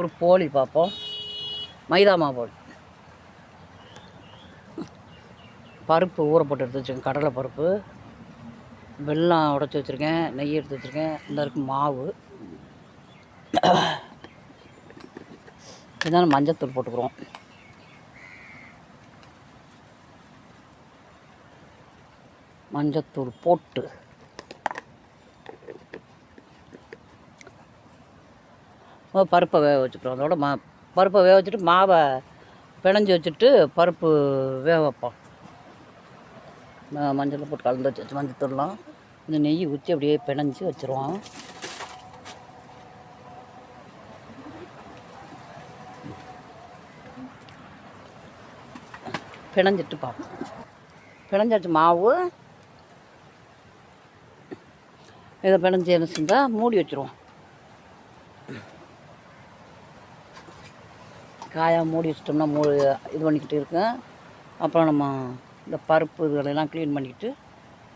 ஒரு போலி பார்ப்போம் மைதா மாவு போலி. பருப்பு ஊற போட்டு எடுத்து வச்சுருக்கேன். கடலை பருப்பு வெல்லம் உடச்சி வச்சுருக்கேன். நெய் எடுத்து வச்சுருக்கேன். இந்த இருக்கு மாவு. இதான் மஞ்சத்தூள் போட்டுக்கிறோம். மஞ்சத்தூள் போட்டு பருப்பை வேக வச்சுக்கிறோம் அதோட மா பருப்பை வேக வச்சுட்டு மாவை பிணைஞ்சி வச்சுட்டு பருப்பு வேக வைப்போம். மஞ்சளை மஞ்சள் போட்டு கலந்து வச்சு மஞ்சள் தூள்லாம். இந்த நெய் ஊற்றி அப்படியே பிணைஞ்சி வச்சுருவோம். பிணைஞ்சிட்டு பார்ப்போம். பிணைஞ்சாச்சு மாவு. இதை பிணைஞ்சி என்ன செஞ்சால் மூடி வச்சுருவோம். காயாக மூடி வச்சிட்டோம்னா மூ இது பண்ணிக்கிட்டு இருக்கேன். அப்புறம் நம்ம இந்த பருப்பு இதுகளெல்லாம் க்ளீன் பண்ணிக்கிட்டு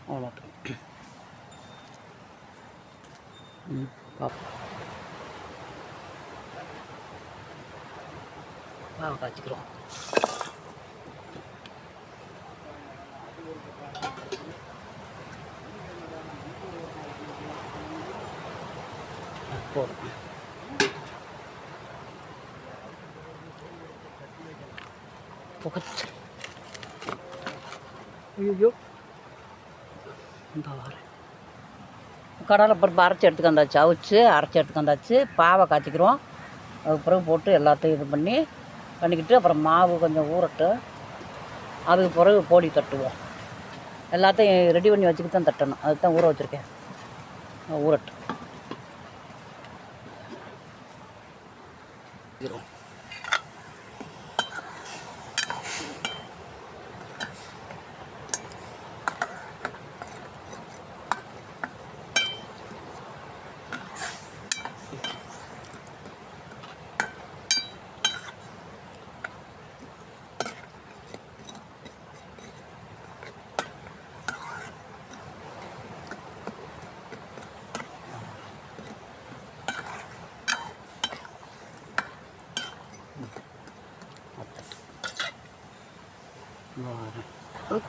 அவ்வளோ ம் பார்ப்போம் காய்ச்சிக்கிறோம். போதும். புகச்சு ஐயோ இந்த வரேன். கடலை பருப்பு அரைச்சி எடுத்துக்க வந்தாச்சு. அவிச்சு அரைச்சி எடுத்துக்க வந்தாச்சு. பாவை காய்ச்சிக்கிறோம். அதுக்கு பிறகு போட்டு எல்லாத்தையும் இது பண்ணி பண்ணிக்கிட்டு அப்புறம் மாவு கொஞ்சம் ஊறட்டும் அதுக்கு பிறகு போடி தட்டுவோம். எல்லாத்தையும் ரெடி பண்ணி வச்சுக்கிட்டு தான் தட்டணும். அதுக்கு தான் ஊற வச்சுருக்கேன். ஊறட்டும்.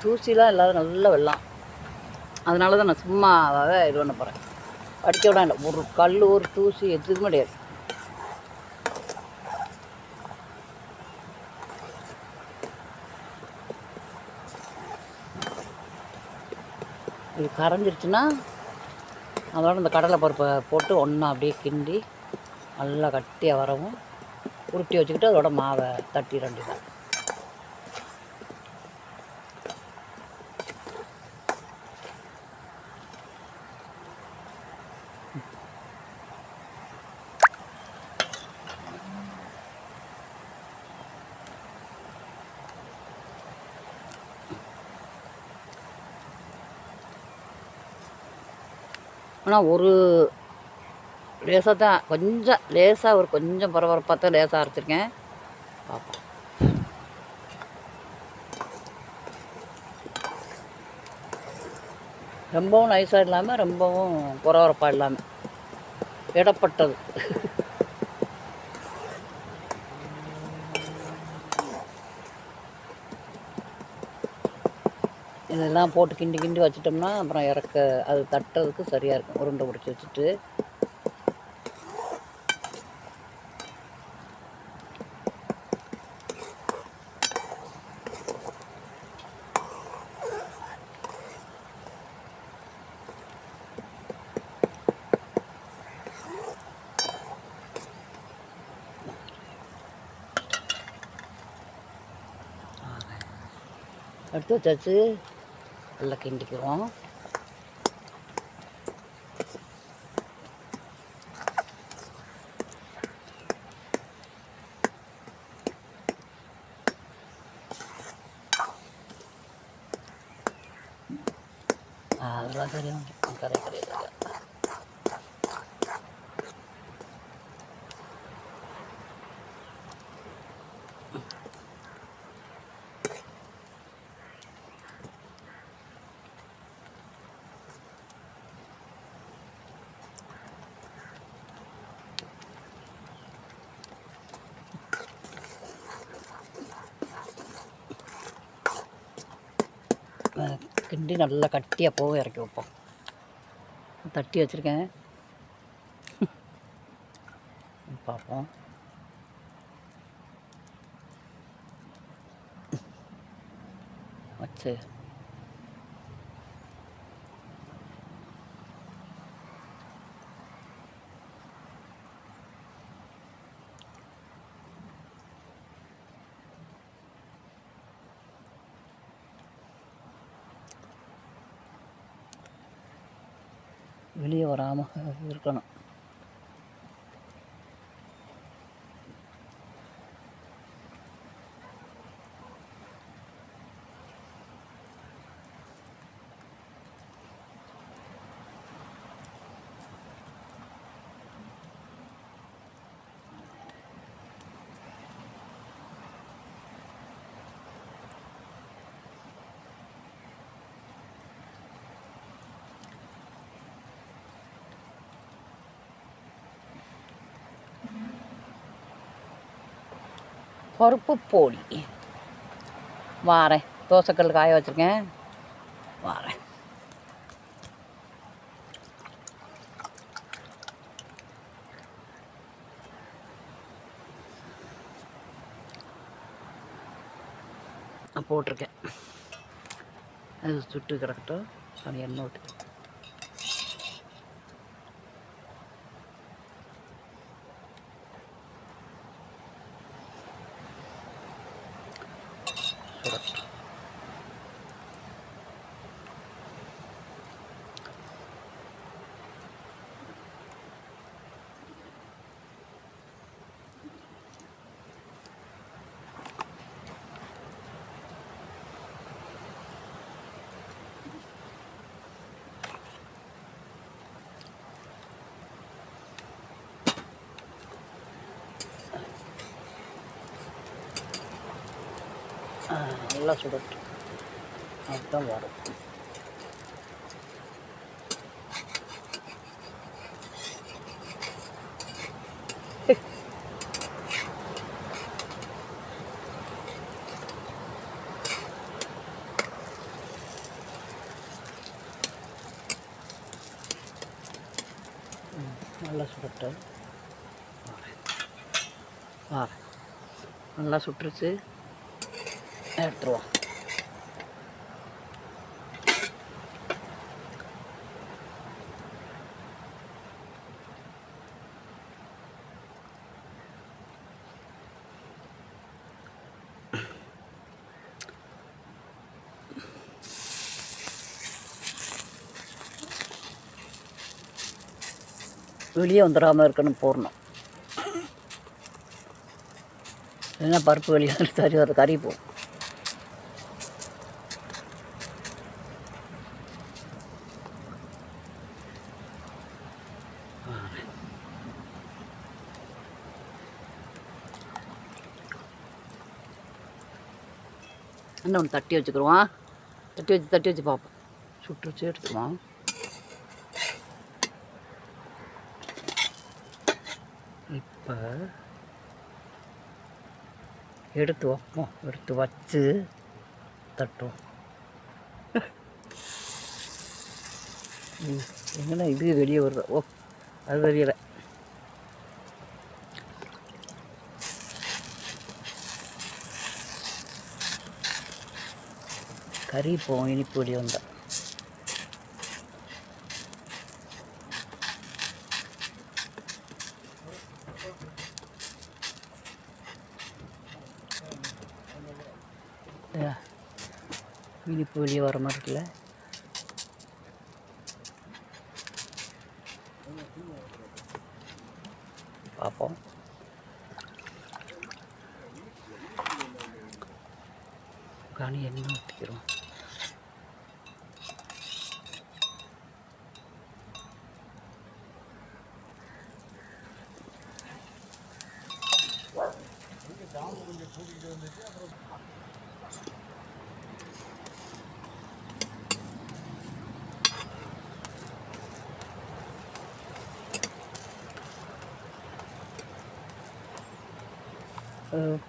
தூசிலாம் இல்லாத நல்ல வெள்ளம். அதனால தான் நான் சும்மாவாக இது பண்ண போகிறேன் படிக்க விட இல்லை ஒரு கல் ஒரு தூசி எதுவும் கிடையாது. இது கரைஞ்சிருச்சுன்னா அதோட இந்த கடலை பருப்பை போட்டு ஒன்றா அப்படியே கிண்டி நல்லா கட்டியாக வரவும் உருட்டி வச்சுக்கிட்டு அதோட மாவை தட்டி ரெண்டு ஆனால் ஒரு லேசாக தான் கொஞ்சம் லேசாக ஒரு கொஞ்சம் பரபரப்பாக தான் லேசாக அரைச்சிருக்கேன். பார்ப்போம் ரொம்பவும் நைஸாக இல்லாமல் ரொம்பவும் பரபரப்பாக இல்லாமல் இடப்பட்டது இதெல்லாம் போட்டு கிண்டி கிண்டி வச்சிட்டோம்னா அப்புறம் இறக்க அது தட்டுறதுக்கு சரியாக இருக்கும். உருண்டை பிடிச்சி வச்சுட்டு. எடுத்து வச்சாச்சு. நல்லா கிண்டிக்கிறோம். அதெல்லாம் தெரியும். கரை கரையில் கரை கிண்டி நல்லா கட்டியாக போக இறக்கி வைப்போம். தட்டி வச்சுருக்கேன். பார்ப்போம். வச்சு. வெளியே வராமல் இருக்கணும். பருப்பு போடி. வாரேன். தோசைக்கல் காய வச்சுருக்கேன். வாரேன். போட்டிருக்கேன். அது சுட்டு கிடக்கட்டும். அது எண்ணெய் விட்டு சுடட்டும் நல்லா சுடட்டும் அதுதான் வரும் நல்லா சுடட்டும். வரேன் நல்லா சுட்டுருச்சு. எடுத்துருவோம். வெளியே வந்துடாமல் இருக்கணும் போடணும். இல்லைன்னா பருப்பு வெளியே வந்து கறி வர கறி போகும். என்ன ஒன்று தட்டி வச்சுக்கிடுவான் தட்டி வச்சு தட்டி வச்சு பார்ப்போம். சுட்டு வச்சு எடுத்துக்குவான் இப்போ எடுத்து வைப்போம். எடுத்து வச்சு தட்டுவோம். எங்கன்னா இது வெளியே வருது? ஓ அது தெரியல கறி போகும் இனிப்பு வெளியே வந்தா. இனிப்பு வெளியே வர மாதிரி இருக்குல்ல? பார்ப்போம் காணி எண்ணெய் ஊற்றிக்கிறோம்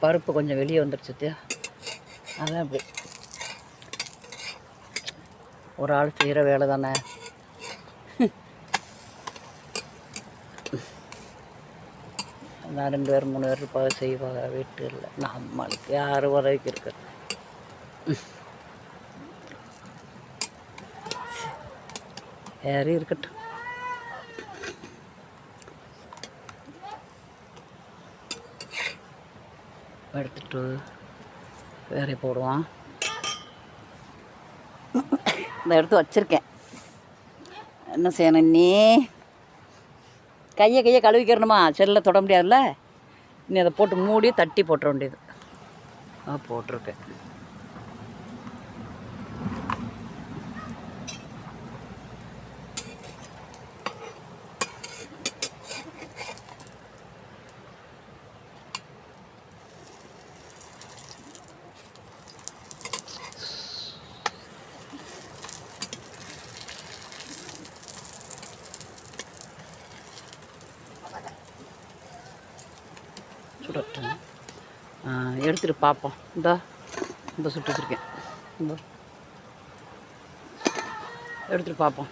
பருப்பு கொஞ்சம் வெளியே வந்துடுச்சு அதான் அப்படி. ஒரு ஆள் செய்கிற வேலை தானே. நான் ரெண்டு பேர் மூணு பேர் இருப்பாங்க செய்வாங்க இல்லை நம்மளுக்கு யார் வரைக்கும் இருக்கு யாரும் இருக்கட்டும் எடுத்துட்டு வேற போடுவான் இந்த எடுத்து வச்சுருக்கேன் என்ன செய்யணும் நீ கையை கையை கழுவிக்கிறணுமா? செல்லில் தொட முடியாதுல்ல? நீ அதை போட்டு மூடி தட்டி போட்டுற வேண்டியது. ஆ போட்டிருக்கேன். சுடட்டும் எடுத்துகிட்டு பார்ப்போம் இந்தா இந்த சுட்டு வச்சுருக்கேன். இந்த. எடுத்துகிட்டு பார்ப்போம்